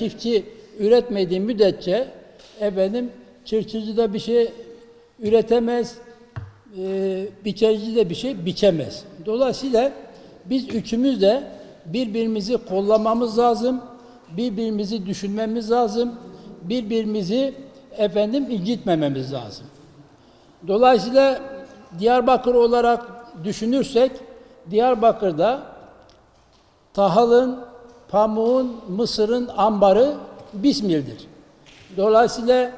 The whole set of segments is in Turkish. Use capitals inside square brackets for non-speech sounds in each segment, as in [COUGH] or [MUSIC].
Çiftçi üretmediği müddetçe efendim çırpıcı da bir şey üretemez, e, biçerici de bir şey biçemez. Dolayısıyla biz üçümüz de birbirimizi kollamamız lazım, birbirimizi düşünmemiz lazım, birbirimizi efendim incitmememiz lazım. Dolayısıyla Diyarbakır olarak düşünürsek Diyarbakır'da tahılın, pamuğun, mısırın ambarı Bismil'dir. Dolayısıyla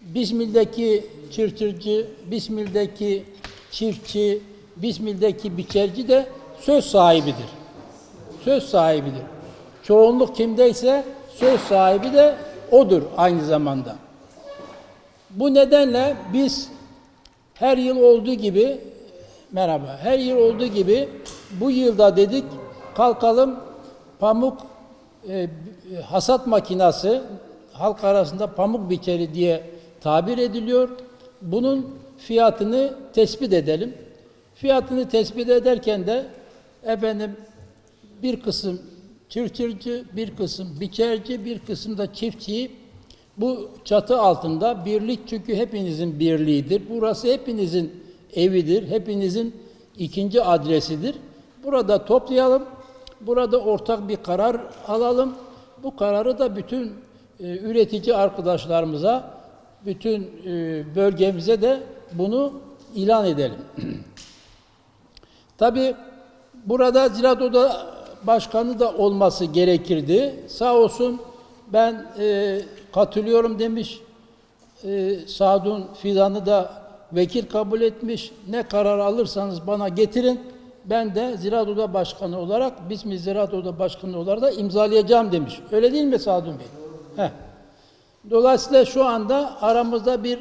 Bismil'deki çırçırcı, Bismil'deki çiftçi, Bismil'deki biçerci de söz sahibidir. Söz sahibidir. Çoğunluk kimdeyse söz sahibi de odur aynı zamanda. Bu nedenle biz her yıl olduğu gibi merhaba her yıl olduğu gibi bu yılda dedik kalkalım pamuk e, hasat makinası halk arasında pamuk biçeri diye tabir ediliyor. Bunun fiyatını tespit edelim. Fiyatını tespit ederken de efendim bir kısım çırçırcı, bir kısım biçerci, bir kısım da çiftçi bu çatı altında birlik çünkü hepinizin birliğidir. Burası hepinizin evidir, hepinizin ikinci adresidir. Burada toplayalım, burada ortak bir karar alalım. Bu kararı da bütün e, üretici arkadaşlarımıza, bütün e, bölgemize de bunu ilan edelim. [CLEARS THROAT] Tabi burada Ziraat Oda Başkanı da olması gerekirdi. Sağ olsun ben e, katılıyorum demiş. E, Sadun Fidan'ı da vekil kabul etmiş. Ne karar alırsanız bana getirin. Ben de Ziraat Oda Başkanı olarak, Bismi Ziraat Oda Başkanı olarak da imzalayacağım demiş. Öyle değil mi Sadun Bey? Heh. Dolayısıyla şu anda aramızda bir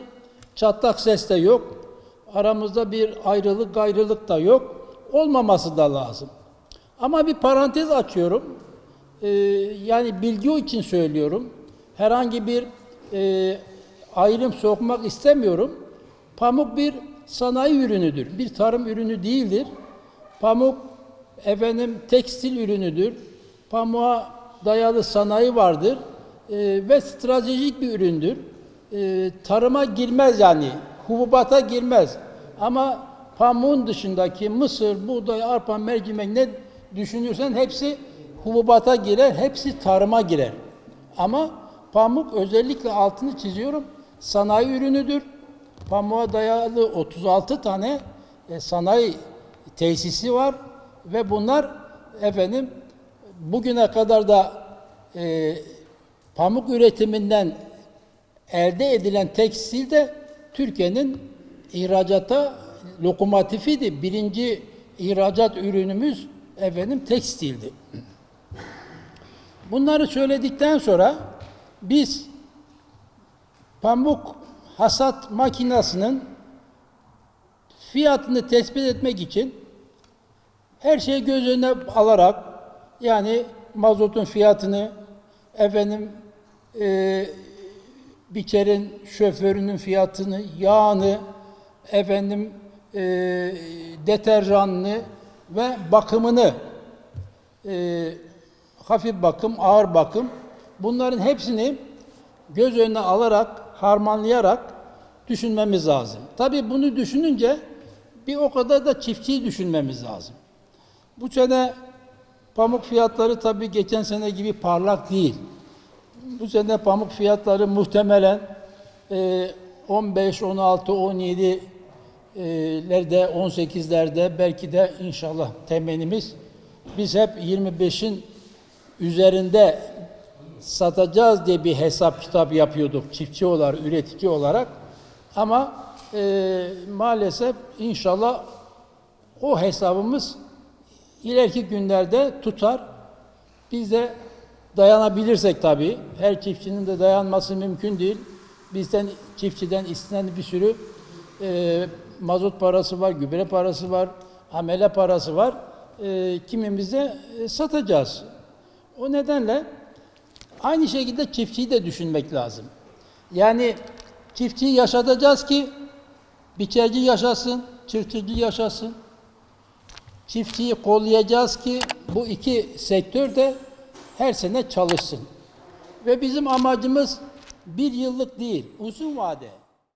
çatlak ses de yok. Aramızda bir ayrılık gayrılık da yok. Olmaması da lazım. Ama bir parantez açıyorum. Ee, yani bilgi için söylüyorum. Herhangi bir e, ayrım sokmak istemiyorum. Pamuk bir sanayi ürünüdür. Bir tarım ürünü değildir. Pamuk efendim tekstil ürünüdür. Pamuğa dayalı sanayi vardır. Ee, ve stratejik bir üründür. Ee, tarıma girmez yani. Hububata girmez. Ama pamuğun dışındaki mısır, buğday, arpa, mercimek ne düşünürsen hepsi hububata girer, hepsi tarıma girer. Ama pamuk özellikle altını çiziyorum, sanayi ürünüdür. Pamuğa dayalı 36 tane e, sanayi tesisi var ve bunlar efendim bugüne kadar da e, pamuk üretiminden elde edilen tekstil de Türkiye'nin ihracata lokomotifiydi. Birinci ihracat ürünümüz efendim tekstildi. Bunları söyledikten sonra biz pamuk hasat makinasının fiyatını tespit etmek için her şeyi göz önüne alarak yani mazotun fiyatını efendim e, biçerin şoförünün fiyatını, yağını, efendim e, deterjanını ve bakımını e, hafif bakım, ağır bakım bunların hepsini göz önüne alarak, harmanlayarak düşünmemiz lazım. Tabii bunu düşününce bir o kadar da çiftçiyi düşünmemiz lazım. Bu sene pamuk fiyatları tabii geçen sene gibi parlak değil. Bu sene pamuk fiyatları muhtemelen e, 15, 16, 17 lerde, 18'lerde belki de inşallah temennimiz biz hep 25'in üzerinde satacağız diye bir hesap kitap yapıyorduk çiftçi olarak, üretici olarak. Ama e, maalesef inşallah o hesabımız ileriki günlerde tutar. Biz de dayanabilirsek tabii, her çiftçinin de dayanması mümkün değil. Bizden çiftçiden istenen bir sürü e, mazot parası var, gübre parası var, amele parası var. E, kimimizde e, satacağız. O nedenle aynı şekilde çiftçiyi de düşünmek lazım. Yani çiftçiyi yaşatacağız ki biçerci yaşasın, çırpıcı yaşasın. Çiftçiyi kollayacağız ki bu iki sektör de her sene çalışsın. Ve bizim amacımız bir yıllık değil, uzun vade.